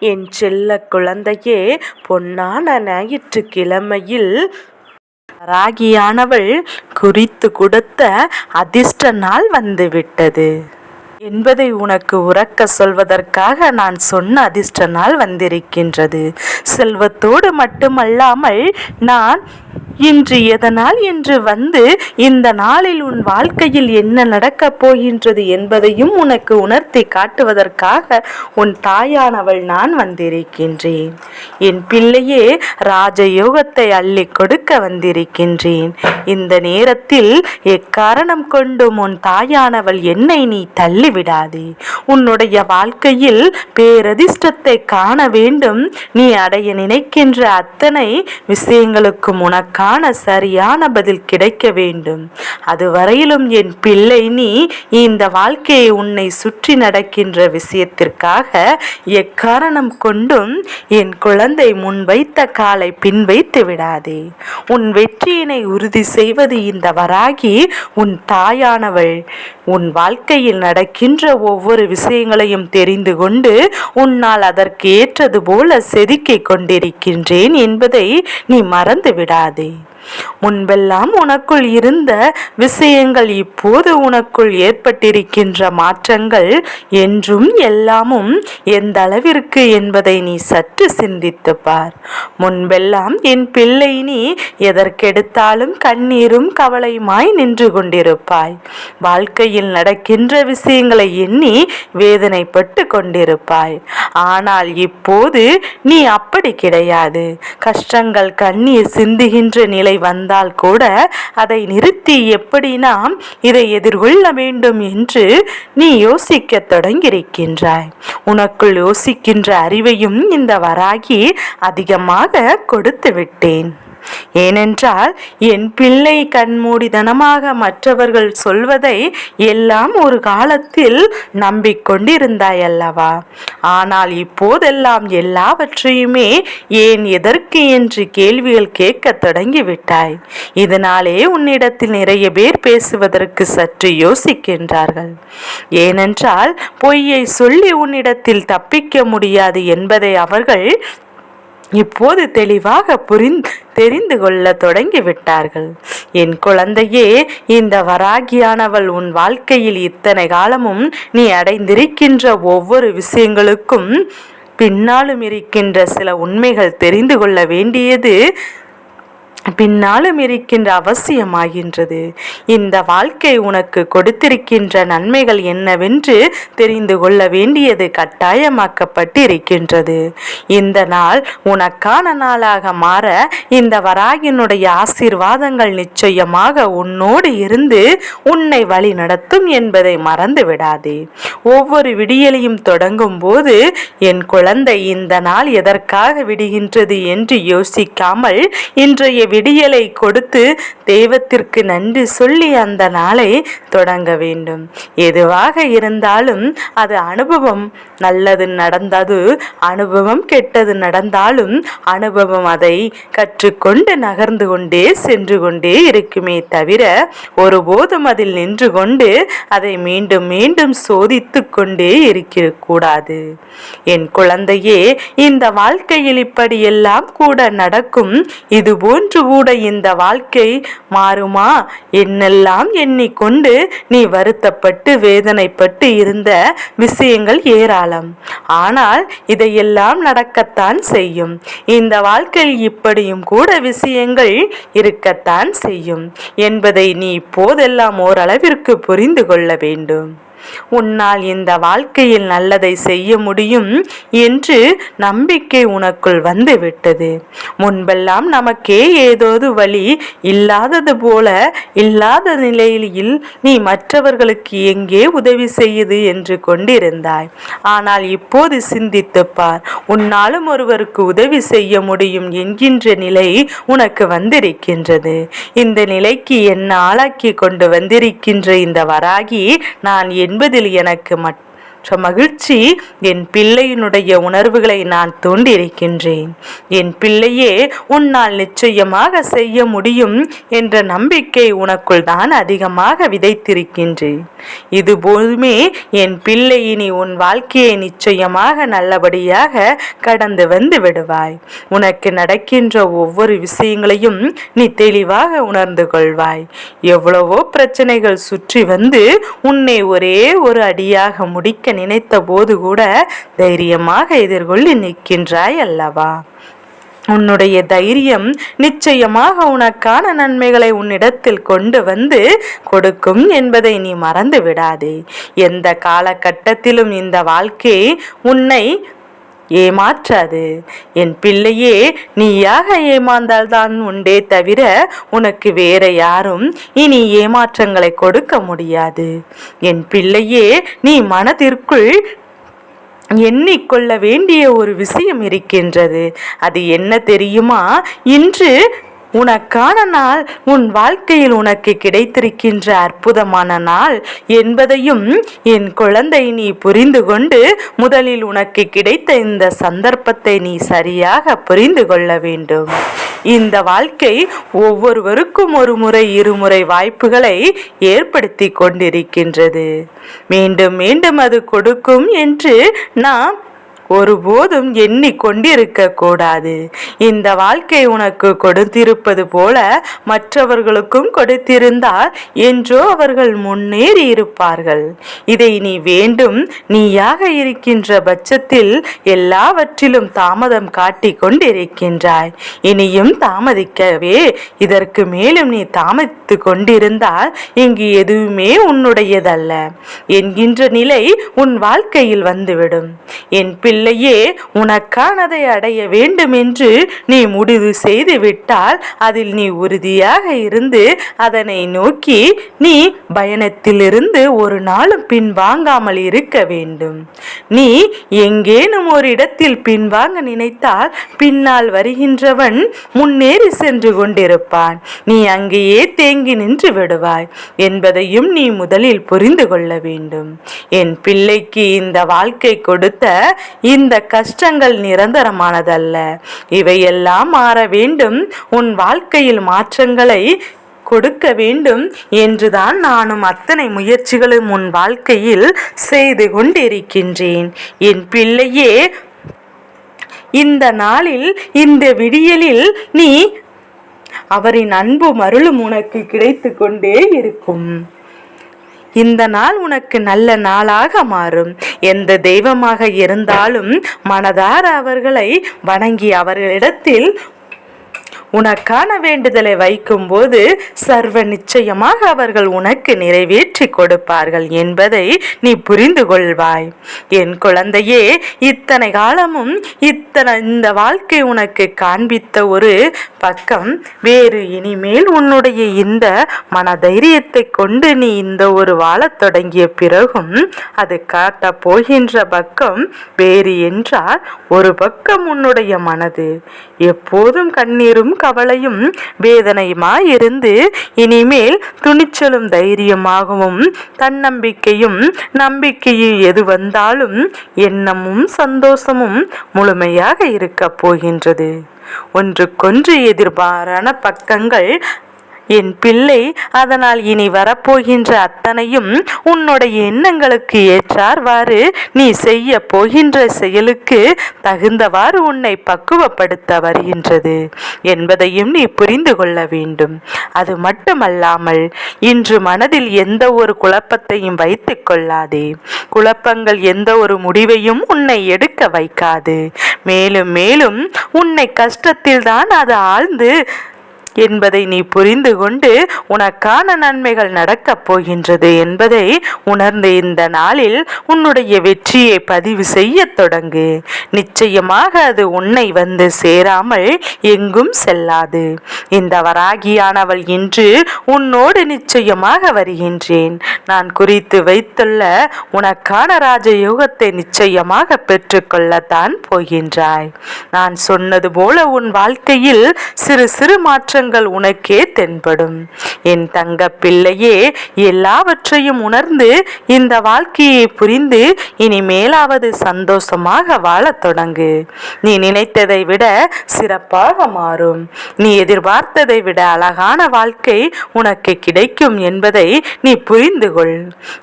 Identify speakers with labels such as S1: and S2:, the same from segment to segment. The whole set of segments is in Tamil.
S1: என் செல்ல குழந்தையே பொன்னான ஞாயிற்றுக்கிழமையில் ராகியானவள் குறித்து கொடுத்த அதிர்ஷ்ட நாள் வந்துவிட்டது. என்பதை உனக்கு உறக்க சொல்வதற்காக நான் சொன்ன அதிர்ஷ்ட நாள் வந்திருக்கின்றது. செல்வத்தோடு மட்டுமல்லாமல் நான் இன்று எதனால் என்று வந்து இந்த நாளில் உன் வாழ்க்கையில் என்ன நடக்கப் போகின்றது என்பதையும் உனக்கு உணர்த்தி காட்டுவதற்காக உன் தாயானவள் நான் வந்திருக்கின்றேன். என் பிள்ளையே ராஜயோகத்தை அள்ளி கொடுக்க வந்திருக்கின்றேன். இந்த நேரத்தில் எக்காரணம் கொண்டும் உன் தாயானவள் என்னை நீ தள்ளிவிடாதே. உன்னுடைய வாழ்க்கையில் பேரதிர்ஷ்டத்தை காண வேண்டும். நீ அடைய நினைக்கின்ற அத்தனை விஷயங்களுக்கும் உனக்கான சரியான பதில் கிடைக்க வேண்டும். அதுவரையிலும் என் பிள்ளை நீ இந்த வாழ்க்கையை உன்னை சுற்றி நடக்கின்ற விஷயத்திற்காக எக்காரணம் கொண்டும் என் குழந்தை முன் வைத்த காலை பின்வைத்து விடாதே. உன் வெற்றியினை உறுதி செய்வது இந்த வராகி உன் தாயானவள். உன் வாழ்க்கையில் நடக்கின்ற ஒவ்வொரு விஷயங்களையும் தெரிந்து கொண்டு உன்னால் அதற்கு ஏற்றது போல செதுக்கிக் கொண்டிருக்கின்றேன் என்பதை நீ மறந்து விடாதே. breathe. முன்பெல்லாம் உனக்குள் இருந்த விஷயங்கள் இப்போது உனக்குள் ஏற்பட்டிருக்கின்ற மாற்றங்கள் என்றும் எல்லாமும் எந்த அளவிற்கு என்பதை நீ சற்று சிந்தித்து பார். முன்பெல்லாம் என் பிள்ளை நீ எதற்கெடுத்தாலும் கண்ணீரும் கவலையுமாய் நின்று கொண்டிருப்பாய். வாழ்க்கையில் நடக்கின்ற விஷயங்களை எண்ணி வேதனைப்பட்டு கொண்டிருப்பாய். ஆனால் இப்போது நீ அப்படி கிடையாது. கஷ்டங்கள் கண்ணீர் சிந்துகின்ற நிலை வந்தால் கூட அதை நிறுத்தி எப்படி நாம் இதை எதிர்கொள்ள வேண்டும் என்று நீ யோசிக்க தொடங்கியிருக்கின்றாய். உனக்குள் யோசிக்கின்ற அறிவையும் இந்த வராகி அதிகமாக கொடுத்து விட்டேன். ஏனென்றால் என் பிள்ளை கண்மூடிதனமாக மற்றவர்கள் சொல்வதை எல்லாம் ஒரு காலத்தில் நம்பிக்கொண்டிருந்தாய் அல்லவா ஆனால் இப்போதெல்லாம் எல்லாவற்றையுமே ஏன் எதற்கு என்று கேள்விகள் கேட்க தொடங்கிவிட்டாய். இதனாலே உன்னிடத்தில் நிறைய பேர் பேசுவதற்கு சற்று யோசிக்கின்றார்கள். ஏனென்றால் பொய்யை சொல்லி உன்னிடத்தில் தப்பிக்க முடியாது என்பதை அவர்கள் இப்போது தெளிவாக புரிந்து தெரிந்து கொள்ள தொடங்கிவிட்டார்கள். என் குழந்தையே இந்த வராகியானவள் உன் வாழ்க்கையில் இத்தனை காலமும் நீ அடைந்திருக்கின்ற ஒவ்வொரு விஷயங்களுக்கும் பின்னாலும் இருக்கின்ற சில உண்மைகள் தெரிந்து கொள்ள வேண்டியது பின்னாலும் இருக்கின்ற அவசியமாகின்றது. இந்த வாழ்க்கை உனக்கு கொடுத்திருக்கின்ற நன்மைகள் என்னவென்று தெரிந்து கொள்ள வேண்டியது கட்டாயமாக்கப்பட்டு இருக்கின்றது இந்த நாள் உனக்கான நாளாக மாற இந்த வராகினுடைய ஆசீர்வாதங்கள் நிச்சயமாக உன்னோடு இருந்து உன்னை வழி நடத்தும் என்பதை மறந்து விடாதே ஒவ்வொரு விடியலையும் தொடங்கும் போது என் குழந்தை இந்த நாள் எதற்காக விடுகின்றது என்று யோசிக்காமல் இன்றைய விடியலை கொடுத்து தெய்வத்திற்கு நன்றி சொல்லி அந்த நாளை தொடங்க வேண்டும். எதுவாக இருந்தாலும் அது அனுபவம். நல்லது நடந்தது அனுபவம் கெட்டது நடந்தாலும் அனுபவம் அதை கற்றுக்கொண்டு நகர்ந்து கொண்டே சென்று கொண்டே இருக்குமே தவிர ஒருபோதும் அதில் நின்று கொண்டு அதை மீண்டும் மீண்டும் சோதித்து கொண்டே இருக்கக்கூடாது. என் குழந்தையே இந்த வாழ்க்கையில் இப்படியெல்லாம் கூட நடக்கும். இது போன்று கூட இந்த வாழ்க்கை மாறுமா? என்னெல்லாம் எண்ணிக்கொண்டு நீ வருத்தப்பட்டு வேதனைப்பட்டு இருந்த விஷயங்கள் ஏராளம். ஆனால் இதையெல்லாம் நடக்கத்தான் செய்யும். இந்த வாழ்க்கையில் இப்படியும் கூட விஷயங்கள் இருக்கத்தான் செய்யும் என்பதை நீ இப்போதெல்லாம் ஓரளவிற்கு புரிந்து கொள்ள வேண்டும். உன்னால் இந்த வாழ்க்கையில் நல்லதை செய்ய முடியும் என்று நம்பிக்கை உனக்குள் வந்து விட்டது முன்பெல்லாம் நமக்கே ஏதோது வழி இல்லாதது போல இல்லாத நிலையில் நீ மற்றவர்களுக்கு எங்கே உதவி செய்யுது என்று கொண்டிருந்தாய். ஆனால் இப்போது சிந்தித்து பார் உன்னாலும் ஒருவருக்கு உதவி செய்ய முடியும் என்கின்ற நிலை உனக்கு வந்திருக்கின்றது. இந்த நிலைக்கு என்ன ஆளாக்கி கொண்டு வந்திருக்கின்ற இந்த வராகி நான் என்பதில் எனக்கு மகிழ்ச்சி என் பிள்ளையினுடைய உணர்வுகளை நான் தூண்டியிருக்கின்றேன். என் பிள்ளையே உன்னால் நிச்சயமாக செய்ய முடியும் என்ற நம்பிக்கை உனக்குள் தான் அதிகமாக விதைத்திருக்கின்றேன். இதுபோதுமே என் பிள்ளை இனி உன் வாழ்க்கையை நிச்சயமாக நல்லபடியாக கடந்து வந்து விடுவாய். உனக்கு நடக்கின்ற ஒவ்வொரு விஷயங்களையும் நீ தெளிவாக உணர்ந்து கொள்வாய். எவ்வளவோ பிரச்சனைகள் சுற்றி வந்து உன்னை ஒரே ஒரு அடியாக முடிக்க நினைத்த போது கூட தைரியமாக எதிர்கொள்ளி நிற்கின்றாய் அல்லவா? உன்னுடைய தைரியம் நிச்சயமாக உனக்கான நன்மைகளை உன்னிடத்தில் கொண்டு வந்து கொடுக்கும் என்பதை நீ மறந்து விடாதே எந்த காலகட்டத்திலும் இந்த வாழ்க்கை உன்னை ஏமாற்றாது. என் பிள்ளையே நீயாக ஏமாந்தால்தான் உண்டே தவிர உனக்கு வேற யாரும் இனி ஏமாற்றங்களை கொடுக்க முடியாது. என் பிள்ளையே நீ மனதிற்குள் எண்ணிக்கொள்ள வேண்டிய ஒரு விஷயம் இருக்கின்றது. அது என்ன தெரியுமா? இன்று உனக்கான நாள் உன் வாழ்க்கையில் உனக்கு கிடைத்திருக்கின்ற அற்புதமான நாள் என்பதையும் என் குழந்தை நீ புரிந்து கொண்டு முதலில் உனக்கு கிடைத்த இந்த சந்தர்ப்பத்தை நீ சரியாக புரிந்து கொள்ள வேண்டும். இந்த வாழ்க்கை ஒவ்வொருவருக்கும் ஒரு முறை இருமுறை வாய்ப்புகளை ஏற்படுத்தி கொண்டிருக்கின்றது. மீண்டும் மீண்டும் அது கொடுக்கும் என்று நாம் ஒருபோதும் எண்ணிக்கொண்டிருக்க கூடாது. இந்த வாழ்க்கை உனக்கு கொடுத்திருப்பது போல மற்றவர்களுக்கும் கொடுத்திருந்தால் என்றோ அவர்கள் முன்னேறி இருப்பார்கள். இதை நீ வேண்டும். நீயாக இருக்கின்ற பட்சத்தில் எல்லாவற்றிலும் தாமதம் காட்டிக் கொண்டிருக்கின்றாய் இனியும் தாமதிக்கவே. இதற்கு மேலும் நீ தாமதித்து கொண்டிருந்தால் இங்கு எதுவுமே உன்னுடையதல்ல. என்கின்ற நிலை உன் வாழ்க்கையில் வந்துவிடும். என் பிள்ளை பிள்ளையே உனக்கானதை அடைய வேண்டும் என்று நீ முடிவு செய்து விட்டால் அதில் நீ உறுதியாக இருந்து அதனை நோக்கி நீ பயணத்திலிருந்து ஒரு நாளும் பின்வாங்காமல் இருக்க வேண்டும். நீ எங்கேனும் ஒரு இடத்தில் பின்வாங்க நினைத்தால் பின்னால் வருகின்றவன் முன்னேறி சென்று கொண்டிருப்பான். நீ அங்கேயே தேங்கி நின்று விடுவாய். என்பதையும் நீ முதலில் புரிந்து கொள்ள வேண்டும். என் பிள்ளைக்கு இந்த வாழ்க்கை கொடுத்த இந்த கஷ்டங்கள் நிரந்தரமானதல்ல. இவையெல்லாம் மாற வேண்டும். உன் வாழ்க்கையில் மாற்றங்களை கொடுக்க வேண்டும் என்றுதான் நானும் அத்தனை முயற்சிகளும் உன் வாழ்க்கையில் செய்து கொண்டிருக்கின்றேன். என் பிள்ளையே இந்த நாளில் இந்த விடியலில் நீ அவரின் அன்பு மருளும் உனக்கு கிடைத்து கொண்டே இருக்கும். இந்த நாள் உனக்கு நல்ல நாளாக மாறும். எந்த தெய்வமாக இருந்தாலும் மனதார அவர்களை வணங்கி அவர்களிடத்தில் உனக்கான வேண்டுதலை வைக்கும்போது சர்வ நிச்சயமாக அவர்கள் உனக்கு நிறைவேற்றி கொடுப்பார்கள் என்பதை நீ புரிந்து கொள்வாய். என் குழந்தையே இத்தனை காலமும் இத்தனை இந்த வாழ்க்கை உனக்கு காண்பித்த ஒரு பக்கம் வேறு இனிமேல் உன்னுடைய இந்த மன தைரியத்தை கொண்டு நீ இந்த ஒரு வாழத் தொடங்கிய பிறகும் அது காட்ட போகின்ற பக்கம் வேறு என்றால் ஒரு பக்கம் உன்னுடைய மனது. எப்போதும் கண்ணீரும் கவலையும் வேதனையுமாயிருந்து இனிமேல் துணிச்சலும் தைரியமாகவும் தன்னம்பிக்கையும் நம்பிக்கையும் எது வந்தாலும் எண்ணமும் சந்தோஷமும் முழுமையாக இருக்கப் போகின்றது. ஒன்றுக்கொன்று எதிர்பாரான பக்கங்கள் என் பிள்ளை அதனால் இனி வரப்போகின்ற அத்தனையும் உன்னுடைய எண்ணங்களுக்கு ஏற்றார்வாறு நீ செய்ய போகின்ற செயலுக்கு தகுந்தவாறு உன்னை பக்குவப்படுத்த வருகின்றது என்பதையும் நீ புரிந்து கொள்ள வேண்டும். அது மட்டுமல்லாமல் இன்று மனதில் எந்த ஒரு குழப்பத்தையும் வைத்துக் கொள்ளாதே. குழப்பங்கள் எந்த ஒரு முடிவையும் உன்னை எடுக்க வைக்காது. மேலும் மேலும் உன்னை கஷ்டத்தில் தான் அது ஆழ்ந்து என்பதை நீ புரிந்து கொண்டு உனக்கான நன்மைகள் நடக்கப் போகின்றது என்பதை உணர்ந்து இந்த நாளில் உன்னுடைய வெற்றியை பதிவு செய்ய தொடங்கு. நிச்சயமாக அது உன்னை வந்து சேராமல் எங்கும் செல்லாது. இந்த வராகியானவள் இன்று உன்னோடு நிச்சயமாக வருகின்றேன். நான் குறித்து வைத்துள்ள உனக்கான ராஜயோகத்தை நிச்சயமாக பெற்றுக்கொள்ளத்தான் போகின்றாய். நான் சொன்னது போல உன் வாழ்க்கையில் சிறு சிறு மாற்றங்கள் அற்புதங்கள் உனக்கே தென்படும். என் தங்க பிள்ளையே எல்லாவற்றையும் உணர்ந்து இந்த வாழ்க்கையை புரிந்து இனிமேலாவது சந்தோஷமாக வாழத் தொடங்கு. நீ நினைத்ததை விட சிறப்பாக மாறும். நீ எதிர்பார்த்ததை விட அழகான வாழ்க்கை உனக்கு கிடைக்கும் என்பதை நீ புரிந்து கொள்.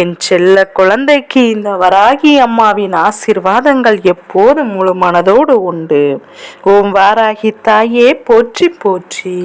S1: என் செல்ல குழந்தைக்கு இந்த வராகி அம்மாவின் ஆசீர்வாதங்கள் எப்போதும் முழு மனதோடு உண்டு. ஓம் வாராகி தாயே போற்றி போற்றி.